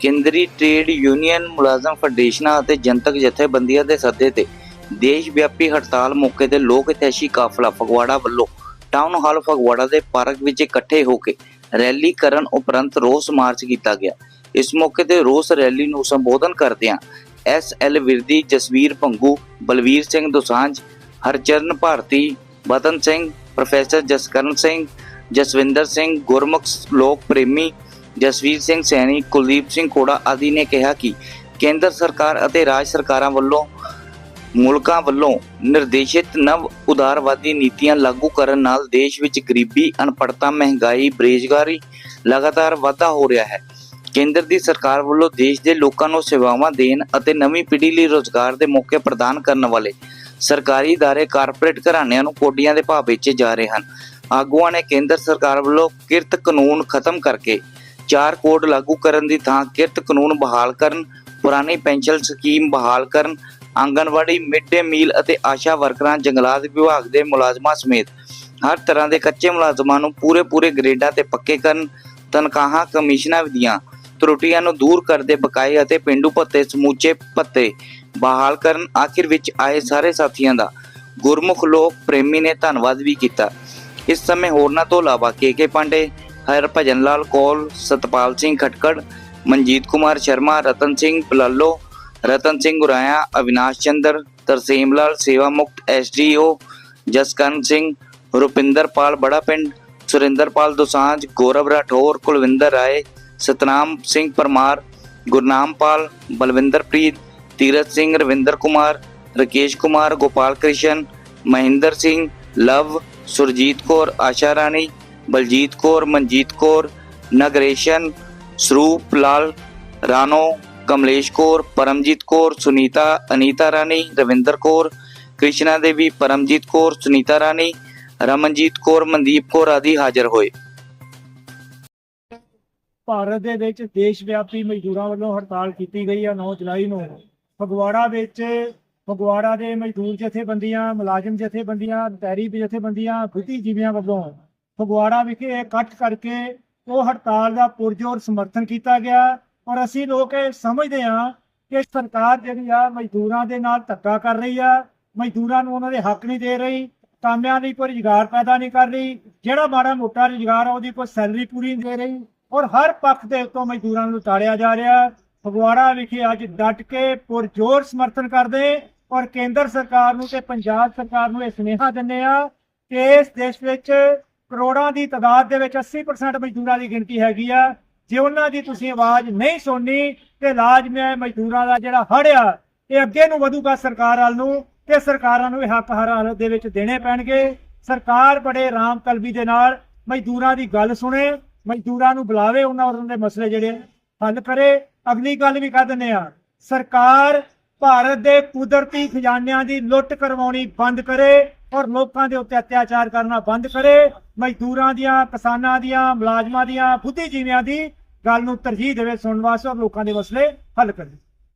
ਕੇਂਦਰੀ trade union ਮੁਲਾਜ਼ਮ ਫੈਡਰੇਸ਼ਨਾਂ ਅਤੇ ਜਨਤਕ ਜਥੇਬੰਦੀਆਂ ਦੇ ਸੱਦੇ ਤੇ ਦੇਸ਼ ਵਿਆਪੀ ਹੜਤਾਲ ਮੌਕੇ ਤੇ ਲੋਕ ਇਤਿਹਾਸੀ ਕਾਫਲਾ ਫਗਵਾੜਾ ਵੱਲੋਂ ਟਾਊਨ ਹਾਲ ਫਗਵਾੜਾ ਦੇ ਪਾਰਕ ਵਿੱਚ ਇਕੱਠੇ ਹੋ ਕੇ ਰੈਲੀ ਕਰਨ ਉਪਰੰਤ ਰੋਸ ਮਾਰਚ ਕੀਤਾ ਗਿਆ। ਇਸ ਮੌਕੇ ਤੇ ਰੋਸ ਰੈਲੀ ਨੂੰ ਸੰਬੋਧਨ ਕਰਦਿਆਂ S L Virdi, Jasvir Pangu Balvir Singh Dosanjh, Harcharan Bharti Batan Singh, professor Jaskaran Singh, Jaswinder Singh, Gurmukh Lok Premi Jasvir Singh Saini Kuldeep Singh ਕੋੜਾ ਆਦਿ ਨੇ ਕਿਹਾ ਕਿ ਕੇਂਦਰ ਸਰਕਾਰ ਅਤੇ ਰਾਜ ਸਰਕਾਰਾਂ ਵੱਲੋਂ ਮੁਲਕਾਂ ਵੱਲੋਂ ਨਿਰਦੇਸ਼ਿਤ ਨਵ ਉਦਾਰਵਾਦੀ ਨੀਤੀਆਂ ਲਾਗੂ ਕਰਨ ਨਾਲ ਦੇਸ਼ ਵਿੱਚ ਗਰੀਬੀ ਅਨਪੜਤਾ ਮਹਿੰਗਾਈ ਬੇਰੁਜ਼ਗਾਰੀ ਲਗਾਤਾਰ ਵਾਧਾ ਹੋ ਰਿਹਾ ਹੈ ਕੇਂਦਰ ਦੀ ਸਰਕਾਰ ਵੱਲੋਂ ਦੇਸ਼ ਦੇ ਲੋਕਾਂ ਨੂੰ ਸੇਵਾਵਾਂ ਦੇਣ ਅਤੇ ਨਵੀਂ ਪੀੜ੍ਹੀ ਲਈ ਰੋਜ਼ਗਾਰ ਦੇ ਮੌਕੇ ਪ੍ਰਦਾਨ ਕਰਨ ਵਾਲੇ ਸਰਕਾਰੀ ادارے ਕਾਰਪੋਰੇਟ ਘਰਾਣਿਆਂ ਨੂੰ ਕੋਡੀਆਂ ਦੇ ਭਾਅ ਵੇਚੇ ਜਾ ਰਹੇ ਹਨ ਆਗੂਆਂ ਨੇ ਕੇਂਦਰ ਸਰਕਾਰ ਵੱਲੋਂ ਕਿਰਤ ਕਾਨੂੰਨ ਖਤਮ ਕਰਕੇ ਚਾਰ ਕੋਡ ਲਾਗੂ ਕਰਨ ਦੀ ਥਾਂ ਕਿਰਤ ਕਾਨੂੰਨ ਬਹਾਲ ਕਰਨ, ਪੁਰਾਣੀ ਪੈਨਸ਼ਨ ਸਕੀਮ ਬਹਾਲ ਕਰਨ, ਆਂਗਨਵਾੜੀ ਮਿਡ ਡੇ ਮੀਲ ਅਤੇ ਆਸ਼ਾ ਵਰਕਰਾਂ, ਜੰਗਲਾਤ ਵਿਭਾਗ ਦੇ ਮੁਲਾਜ਼ਮਾਂ ਸਮੇਤ ਹਰ ਤਰ੍ਹਾਂ ਦੇ ਕੱਚੇ ਮੁਲਾਜ਼ਮਾਂ ਨੂੰ ਪੂਰੇ ਪੂਰੇ ਗ੍ਰੇਡਾਂ ਤੇ ਪੱਕੇ ਕਰਨ, ਤਨਖਾਹਾਂ ਕਮਿਸ਼ਨਾਂ ਦੀਆਂ ਤਰੁੱਟੀਆਂ ਨੂੰ ਦੂਰ ਕਰਦੇ ਬਕਾਏ ਅਤੇ ਪਿੰਡੂ ਭੱਤੇ ਸਮੂਚੇ ਭੱਤੇ ਬਹਾਲ ਕਰਨ, ਆਖਿਰ ਵਿੱਚ ਆਏ ਸਾਰੇ ਸਾਥੀਆਂ ਦਾ ਗੁਰਮੁਖ ਲੋਕ ਪ੍ਰੇਮੀ ਨੇ ਧੰਨਵਾਦ ਵੀ ਕੀਤਾ। ਇਸ ਸਮੇਂ ਹੋਰਨਾਂ ਤੋਂ ਇਲਾਵਾ ਕੇ ਕੇ ਪਾਂਡੇ ਹਰਭਜਨ ਲਾਲ ਕੌਲ ਸਤਪਾਲ ਸਿੰਘ ਖਟਕੜ, ਮਨਜੀਤ ਕੁਮਾਰ ਸ਼ਰਮਾ, ਰਤਨ ਸਿੰਘ ਪਲਾਲੋ, ਰਤਨ ਸਿੰਘ ਗੁਰਾਇਆ ਅਵਿਨਾਸ਼ ਚੰਦਰ, ਤਰਸੇਮ ਲਾਲ ਸੇਵਾ ਮੁਕਤ ਐਸਡੀਓ ਜਸਕਰਨ ਸਿੰਘ, ਰੁਪਿੰਦਰ ਪਾਲ ਬੜਾ ਪਿੰਡ ਸੁਰਿੰਦਰਪਾਲ ਦੋਸਾਂਝ, ਗੌਰਵ ਰਾਠੌਰ, ਕੁਲਵਿੰਦਰ ਰਾਏ, ਸਤਨਾਮ ਸਿੰਘ ਪਰਮਾਰ, ਗੁਰਨਾਮ ਪਾਲ ਬਲਵਿੰਦਰਪ੍ਰੀਤ ਤੀਰਥ ਸਿੰਘ ਰਵਿੰਦਰ ਕੁਮਾਰ, ਰਕੇਸ਼ ਕੁਮਾਰ, ਗੋਪਾਲ ਕ੍ਰਿਸ਼ਨ, ਮਹਿੰਦਰ ਸਿੰਘ, ਲਵ, ਸੁਰਜੀਤ ਕੌਰ, ਆਸ਼ਾ ਰਾਣੀ ਬਲਜੀਤ ਕੌਰ, ਮਨਜੀਤ ਕੌਰ, ਨਗਰੇਸ਼ਨ, ਸਰੂਪ ਲਾਲ, ਰਾਣੋ, ਕਮਲੇਸ਼ ਕੌਰ, ਪਰਮਜੀਤ ਕੌਰ, ਸੁਨੀਤਾ, ਅਨੀਤਾ ਰਾਣੀ, ਰਵਿੰਦਰ ਕੌਰ, ਕ੍ਰਿਸ਼ਨਾ ਦੇਵੀ, ਪਰਮਜੀਤ ਕੌਰ, ਸੁਨੀਤਾ ਰਾਣੀ, ਰਮਨਜੀਤ ਕੌਰ, ਮਨਦੀਪ ਕੌਰ ਆਦਿ ਹਾਜ਼ਰ ਹੋਏ। ਭਾਰਤ ਦੇ ਵਿੱਚ ਦੇਸ਼ ਵਿਆਪੀ ਮਜ਼ਦੂਰਾਂ ਵੱਲੋਂ ਹੜਤਾਲ ਕੀਤੀ ਗਈ ਹੈ 9 ਜੁਲਾਈ ਨੂੰ। ਫਗਵਾੜਾ ਵਿੱਚ ਫਗਵਾੜਾ ਦੇ ਮਜ਼ਦੂਰ ਜਥੇਬੰਦੀਆਂ, ਮੁਲਾਜ਼ਮ ਜਥੇਬੰਦੀਆਂ ਤਹਿਰੀਬ ਜਥੇਬੰਦੀਆਂ, ਬੁੱਧੀਜੀਵੀਆਂ ਵੱਲੋਂ ਫਗਵਾੜਾ ਵਿਖੇ ਇਕੱਠ ਕਰਕੇ ਉਹ ਹੜਤਾਲ ਦਾ ਪੁਰਜੋਰ ਸਮਰਥਨ ਕੀਤਾ ਗਿਆ। ਔਰ ਅਸੀਂ ਲੋਕ ਇਹ ਸਮਝਦੇ ਹਾਂ ਕਿ ਸਰਕਾਰ ਜਿਹੜੀ ਆ ਮਜ਼ਦੂਰਾਂ ਦੇ ਨਾਲ ਧੱਕਾ ਕਰ ਰਹੀ ਆ। ਮਜ਼ਦੂਰਾਂ ਨੂੰ ਉਹਨਾਂ ਦੇ ਹੱਕ ਨਹੀਂ ਦੇ ਰਹੀ, ਕਾਮਿਆਂ ਲਈ ਕੋਈ ਰੁਜ਼ਗਾਰ ਪੈਦਾ ਨਹੀਂ ਕਰ ਰਹੀ। ਜਿਹੜਾ ਮਾੜਾ ਮੋਟਾ ਰੁਜ਼ਗਾਰ ਆ, ਉਹਦੀ ਕੋਈ ਸੈਲਰੀ ਪੂਰੀ ਨਹੀਂ ਦੇ ਰਹੀ। ਔਰ ਹਰ ਪੱਖ ਦੇ ਉੱਤੋਂ ਮਜ਼ਦੂਰਾਂ ਨੂੰ ਤਾੜਿਆ ਜਾ ਰਿਹਾ। ਫਗਵਾੜਾ ਵਿਖੇ ਅੱਜ ਡਟ ਕੇ ਪੁਰਜੋਰ ਸਮਰਥਨ ਕਰਦੇ ਔਰ ਕੇਂਦਰ ਸਰਕਾਰ ਨੂੰ ਤੇ ਪੰਜਾਬ ਸਰਕਾਰ ਨੂੰ ਇਹ ਸੁਨੇਹਾ ਦਿੰਦੇ ਆ ਕਿ ਇਸ ਦੇਸ਼ ਵਿੱਚ ਕਰੋੜਾਂ ਦੀ ਤਾਦਾਦ ਦੇ ਵਿੱਚ 80% ਮਜ਼ਦੂਰਾਂ ਦੀ ਗਿਣਤੀ ਹੈਗੀ ਆ। ਜੇ ਉਹਨਾਂ ਦੀ ਤੁਸੀਂ ਆਵਾਜ਼ ਨਹੀਂ ਸੁਣਨੀ, ਤੇ ਲਾਜ਼ਮੀ ਹੈ ਮਜ਼ਦੂਰਾਂ ਦਾ ਜਿਹੜਾ ਹੜਿਆ ਇਹ ਅੱਗੇ ਨੂੰ ਵਧੂਗਾ ਸਰਕਾਰ ਵੱਲ ਨੂੰ, ਤੇ ਸਰਕਾਰਾਂ ਨੂੰ ਇਹ ਹੱਕ ਹਰ ਹਾਲਤ ਦੇ ਵਿੱਚ ਦੇਣੇ ਪੈਣਗੇ। ਸਰਕਾਰ ਬੜੇ ਆਰਾਮ ਕਲਬੀ ਦੇ ਨਾਲ ਮਜ਼ਦੂਰਾਂ ਦੀ ਗੱਲ ਸੁਣੇ, ਮਜ਼ਦੂਰਾਂ ਨੂੰ ਬੁਲਾਵੇ, ਉਹਨਾਂ ਉਹਨਾਂ ਦੇ ਮਸਲੇ ਜਿਹੜੇ ਹੱਲ ਕਰੇ। ਅਗਲੀ ਗੱਲ ਵੀ ਕਹਿ ਦਿੰਦੇ ਆ ਸਰਕਾਰ ਭਾਰਤ ਦੇ ਕੁਦਰਤੀ ਖਜ਼ਾਨਿਆਂ ਦੀ ਲੁੱਟ ਕਰਵਾਉਣੀ ਬੰਦ ਕਰੇ ਔਰ ਲੋਕਾਂ ਦੇ ਉੱਤੇ ਅਤਿਆਚਾਰ ਕਰਨਾ ਬੰਦ ਕਰੇ, ਮਜ਼ਦੂਰਾਂ ਦੀਆਂ, ਕਿਸਾਨਾਂ ਦੀਆਂ, ਮੁਲਾਜ਼ਮਾਂ ਦੀਆਂ, ਬੁੱਧੀਜੀਵੀਆਂ ਦੀ ਗੱਲ ਨੂੰ ਤਰਜੀਹ ਦੇਵੇ ਸੁਣਨ ਵਾਸਤੇ ਔਰ ਲੋਕਾਂ ਦੇ ਮਸਲੇ ਹੱਲ ਕਰੇ।